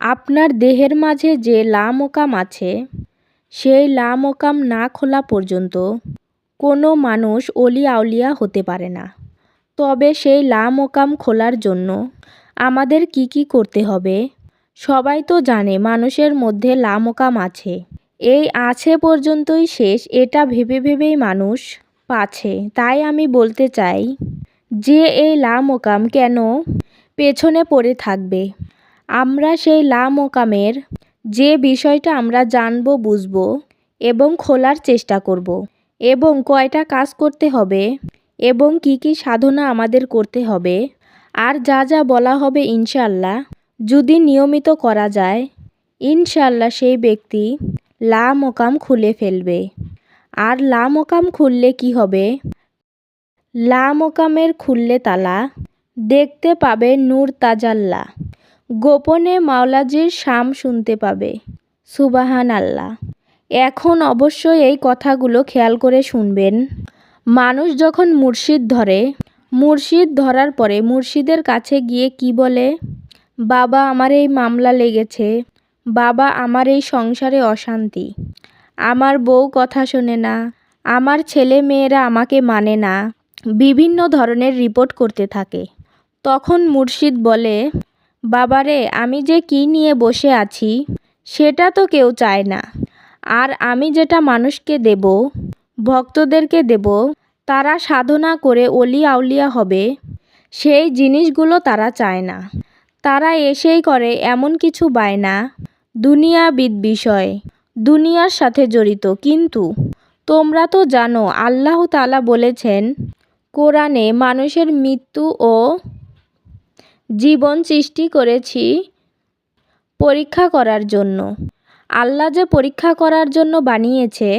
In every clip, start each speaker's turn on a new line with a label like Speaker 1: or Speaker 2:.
Speaker 1: আপনার দেহের মাঝে যে লামোকাম আছে, সেই লামোকাম না খোলা পর্যন্ত কোনো মানুষ অলি আউলিয়া হতে পারে না। তবে সেই লামোকাম খোলার জন্য আমাদের কি কি করতে হবে? সবাই তো জানে মানুষের মধ্যে লামোকাম আছে। এই আছে পর্যন্তই শেষ, এটা ভেবে ভেবেই মানুষ পাছে। তাই আমি বলতে চাই যে এই লামোকাম কেন পেছনে পড়ে থাকবে? আমরা সেই লামোকামের যে বিষয়টা আমরা জানব, বুঝব এবং খোলার চেষ্টা করব এবং কয়টা কাজ করতে হবে এবং কি কি সাধনা আমাদের করতে হবে আর যা যা বলা হবে ইনশাল্লাহ যদি নিয়মিত করা যায় ইনশাল্লাহ সেই ব্যক্তি লা মোকাম খুলে ফেলবে। আর লা মোকাম খুললে কি হবে? লা মোকামের খুললে তালা দেখতে পাবে নূর তাজাল্লা। গোপনে মাওলাজির শাম শুনতে পাবে। সুবাহান আল্লাহ এখন অবশ্যই এই কথাগুলো খেয়াল করে শুনবেন। মানুষ যখন মুর্শিদ ধরে, মুর্শিদ ধরার পরে মুর্শিদের কাছে গিয়ে কি বলে? বাবা, আমার এই মামলা লেগেছে। বাবা, আমার এই সংসারে অশান্তি। আমার বউ কথা শোনে না। আমার ছেলে মেয়েরা আমাকে মানে না। বিভিন্ন ধরনের রিপোর্ট করতে থাকে। তখন মুর্শিদ বলে বাবারে, আমি যে কি নিয়ে বসে আছি, সেটা তো কেউ চায় না। আর আমি যেটা মানুষকে দেব, ভক্তদেরকে দেব, তারা সাধনা করে অলি আউলিয়া হবে, সেই জিনিসগুলো তারা চায় না। তারা এসেই করে এমন কিছু বায়না দুনিয়াবিদ বিষয়, দুনিয়ার সাথে জড়িত। কিন্তু তোমরা তো জানো, আল্লাহ তালা বলেছেন, কোরআনে মানুষের মৃত্যু ও জীবন সৃষ্টি করেছি পরীক্ষা করার জন্য। আল্লাহ যে পরীক্ষা করার জন্য বানিয়েছে,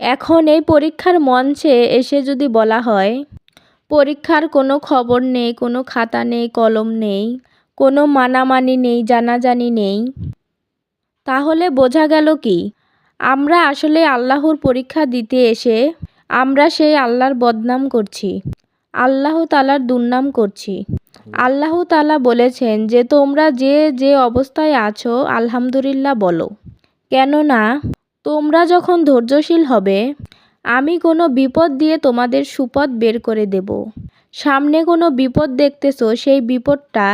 Speaker 1: এখন এই পরীক্ষার মঞ্চে এসে যদি বলা হয়, পরীক্ষার কোনো খবর নেই, কোনো খাতা নেই, কলম নেই, কোনো মানামানি নেই, জানাজানি নেই, তাহলে বোঝা গেল কি? আমরা আসলে আল্লাহর পরীক্ষা দিতে এসে আমরা সেই আল্লাহর বদনাম করছি, আল্লাহ তালার দুর্নাম করছি। আল্লাহ তালা বলেছেন যে, তোমরা যে যে অবস্থায় আছো, আলহামদুলিল্লাহ বলো। কেননা, তোমরা যখন ধৈর্যশীল হবে, আমি কোনো বিপদ দিয়ে তোমাদের সুপথ বের করে দেব। সামনে কোনো বিপদ দেখতেছো, সেই বিপদটা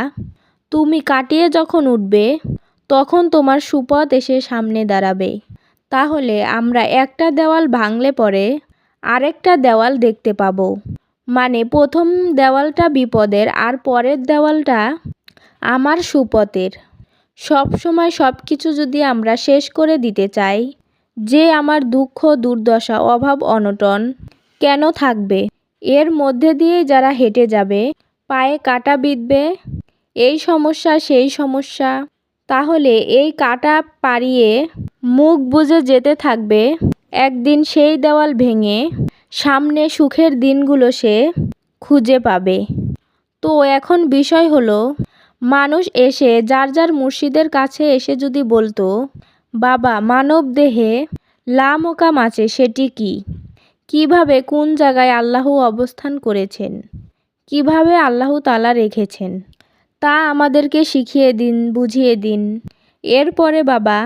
Speaker 1: তুমি কাটিয়ে যখন উঠবে, তখন তোমার সুপথ এসে সামনে দাঁড়াবে। তাহলে আমরা একটা দেওয়াল ভাঙলে পরে আরেকটা দেওয়াল দেখতে পাবো। মানে প্রথম দেওয়ালটা বিপদের আর পরের দেওয়ালটা আমার সুপথের। সব সময় সব কিছু যদি আমরা শেষ করে দিতে চাই, যে আমার দুঃখ, দুর্দশা, অভাব, অনটন কেন থাকবে? এর মধ্যে দিয়ে যারা হেঁটে যাবে, পায়ে কাটা বিঁধবে, এই সমস্যা, সেই সমস্যা, তাহলে এই কাটা পাড়িয়ে মুখ বুঝে যেতে থাকবে, একদিন সেই দেওয়াল ভেঙে সামনে সুখের দিনগুলো সে খুঁজে পাবে। তো এখন বিষয় হলো, মানুষ এসে যার যার মুর্শিদের কাছে এসে যদি বলতো, বাবা, মানব দেহে লামোকাম আছে, সেটি কি? কীভাবে কোন জায়গায় আল্লাহ অবস্থান করেছেন? কীভাবে আল্লাহ তালা রেখেছেন? তা আমাদেরকে শিখিয়ে দিন, বুঝিয়ে দিন। এরপরে বাবা,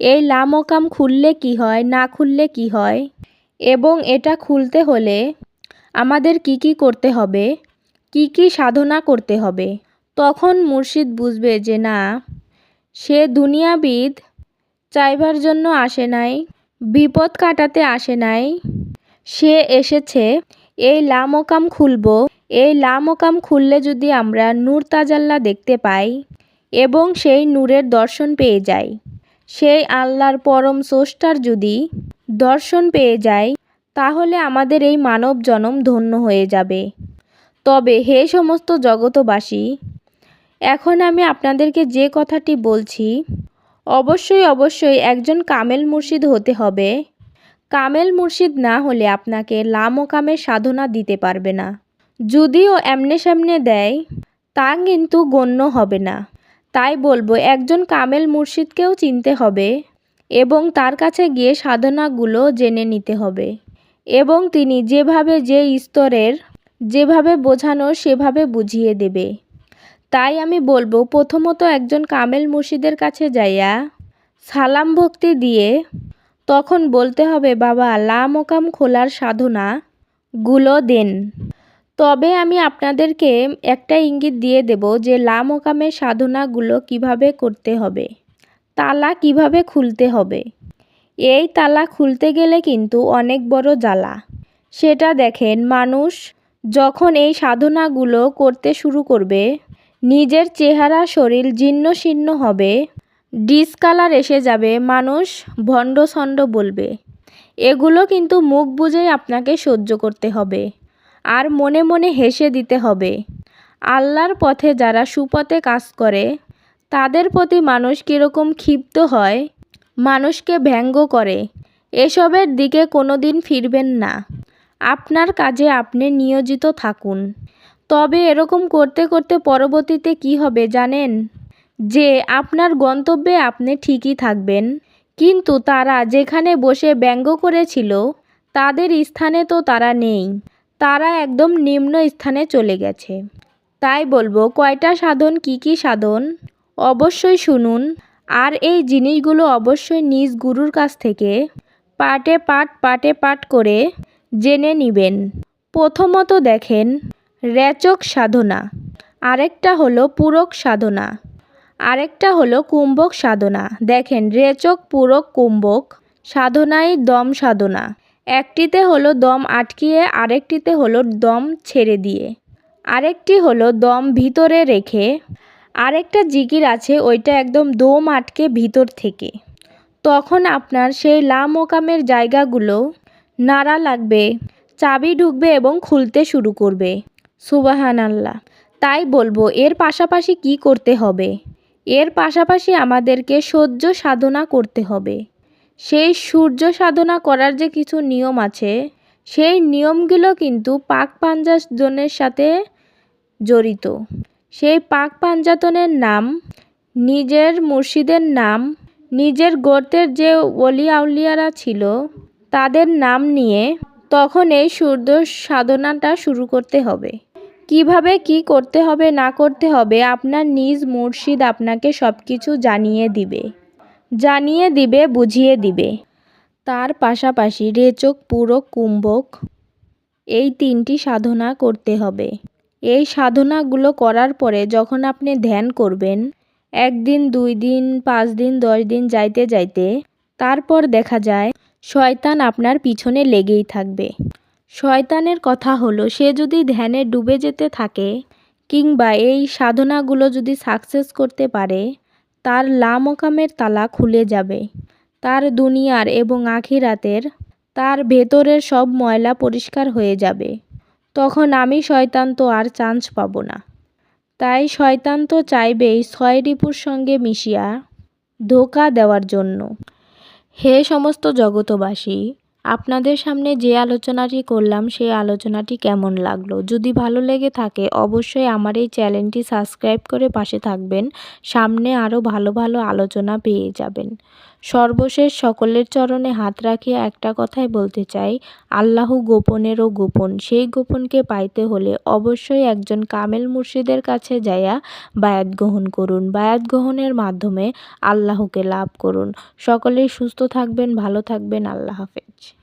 Speaker 1: এই লামোকাম খুললে কি হয়, না খুললে কি হয়? এবং এটা খুলতে হলে আমাদের কি কি করতে হবে? কি কি সাধনা করতে হবে? তখন মুর্শিদ বুঝবে যে না, সে দুনিয়াবিদ চাইবার জন্য আসে নাই, বিপদ কাটাতে আসে নাই। সে এসেছে, এই লামোকাম খুলব। এই লামোকাম খুললে যদি আমরা নূর তাজাল্লা দেখতে পাই এবং সেই নূরের দর্শন পেয়ে যাই। সেই আল্লাহর পরম স্রষ্টার যদি দর্শন পেয়ে যাই তাহলে আমাদের এই মানব জনম ধন্য হয়ে যাবে। তবে হে সমস্ত জগতবাসী, এখন আমি আপনাদেরকে যে কথাটি বলছি, অবশ্যই অবশ্যই একজন কামেল মুর্শিদ হতে হবে। কামেল মুর্শিদ না হলে আপনাকে লামকামের সাধনা দিতে পারবে না। যদিও এমনে সামনে দেয়, তা কিন্তু গণ্য হবে না। তাই বলব, একজন কামেল মুর্শিদকেও চিনতে হবে এবং তার কাছে গিয়ে সাধনাগুলো জেনে নিতে হবে এবং তিনি যেভাবে যে স্তরের, যেভাবে বোঝানো সেভাবে বুঝিয়ে দেবে। তাই আমি বলব, প্রথমত একজন কামেল মুর্শিদের কাছে যাইয়া সালাম ভক্তি দিয়ে তখন বলতে হবে, বাবা, লা মোকাম খোলার সাধনা গুলো দেন। তবে আমি আপনাদেরকে একটা ইঙ্গিত দিয়ে দেব যে লা মোকামের সাধনাগুলো কীভাবে করতে হবে, তালা কীভাবে খুলতে হবে। এই তালা খুলতে গেলে কিন্তু অনেক বড় জ্বালা। সেটা দেখেন, মানুষ যখন এই সাধনাগুলো করতে শুরু করবে, নিজের চেহারা শরীর জীর্ণ শীর্ণ হবে ডিসকালার এসে যাবে, মানুষ ভণ্ডসণ্ড বলবে। এগুলো কিন্তু মুখ বুঝেই আপনাকে সহ্য করতে হবে। আর মনে মনে হেসে দিতে হবে। আল্লাহর পথে যারা সুপথে কাজ করে, তাদের প্রতি মানুষ কীরকম ক্ষিপ্ত হয়, মানুষকে ব্যঙ্গ করে, এসবের দিকে কোনো দিন ফিরবেন না। আপনার কাজে আপনি নিয়োজিত থাকুন। তবে এরকম করতে করতে পরবর্তীতে কি হবে জানেন? যে আপনার গন্তব্যে আপনি ঠিকই থাকবেন, কিন্তু তারা যেখানে বসে ব্যঙ্গ করেছিল, তাদের স্থানে তো তারা নেই। তারা একদম নিম্ন স্থানে চলে গেছে। তাই বলব, কয়টা সাধন, কি কি সাধন? অবশ্যই শুনুন। আর এই জিনিসগুলো অবশ্যই নিজ গুরুর কাছ থেকে পাটে পাট পাটে পাট করে জেনে নিবেন। প্রথমত দেখেন রেচক সাধনা। আরেকটা হলো পূরক সাধনা। আরেকটা হলো কুম্ভক সাধনা। দেখেন রেচক পূরক, কুম্ভক সাধনাই দম সাধনা। একটিতে হলো দম আটকিয়ে আরেকটিতে হলো দম ছেড়ে দিয়ে। আরেকটি হলো দম ভিতরে রেখে আরেকটা জিকির আছে, ওইটা একদম দম আটকে ভিতর থেকে। তখন আপনার সেই লা মোকামের জায়গাগুলো নাড়া লাগবে, চাবি ঢুকবে এবং খুলতে শুরু করবে। সুবাহান আল্লাহ তাই বলব, এর পাশাপাশি কি করতে হবে? এর পাশাপাশি আমাদেরকে সহ্য সাধনা করতে হবে। সেই সূর্য সাধনা করার যে কিছু নিয়ম আছে, সেই নিয়মগুলো কিন্তু পাক পাঞ্জাজনের সাথে জড়িত। সেই পাক পাঞ্জাতনের নাম, নিজের মুর্শিদের নাম, নিজের গোত্রের যে অলি আউলিয়ারা ছিল, তাদের নাম নিয়ে তখন এই সূর্য সাধনাটা শুরু করতে হবে। কীভাবে কি করতে হবে, না করতে হবে, আপনার নিজ মুর্শিদ আপনাকে সব কিছু জানিয়ে দিবে। জানিয়ে দিবে, বুঝিয়ে দিবে। তার পাশাপাশি রেচক, পুরক, কুম্ভক, এই তিনটি সাধনা করতে হবে। এই সাধনাগুলো করার পরে যখন আপনি ধ্যান করবেন, একদিন, দুই দিন, পাঁচ দিন, দশ দিন যাইতে যাইতে, তারপর দেখা যায় শয়তান আপনার পিছনে লেগেই থাকবে। শয়তানের কথা হলো, সে যদি ধ্যানে ডুবে যেতে থাকে কিংবা এই সাধনাগুলো যদি সাকসেস করতে পারে তার লামকামের তালা খুলে যাবে। তার দুনিয়ার এবং আখিরাতের, তার ভেতরের সব ময়লা পরিষ্কার হয়ে যাবে। তখন আমি শয়তান তো আর চান্স পাবো না। তাই শয়তান তো চাইবেই ছয় রিপুর সঙ্গে মিশিয়া ধোকা দেওয়ার জন্য। হে সমস্ত জগতবাসী আপনাদের সামনে যে আলোচনাটি করলাম, সেই আলোচনাটি কেমন লাগল? যদি ভালো লেগে থাকে, অবশ্যই আমার এই চ্যানেলটি সাবস্ক্রাইব করে পাশে থাকবেন। সামনে আরও ভালো ভালো আলোচনা পেয়ে যাবেন। সর্বশেষ সকলের চরণে হাত রাখিয়া একটা কথাই বলতে চাই, আল্লাহ গোপনেরও গোপন। সেই গোপনকে পাইতে হলে অবশ্যই একজন কামেল মুর্শিদের কাছে যাইয়া বায়াত গ্রহণ করুন। বায়াত গ্রহণের মাধ্যমে আল্লাহকে লাভ করুন। সকলেই সুস্থ থাকবেন, ভালো থাকবেন। আল্লাহ হাফেজ।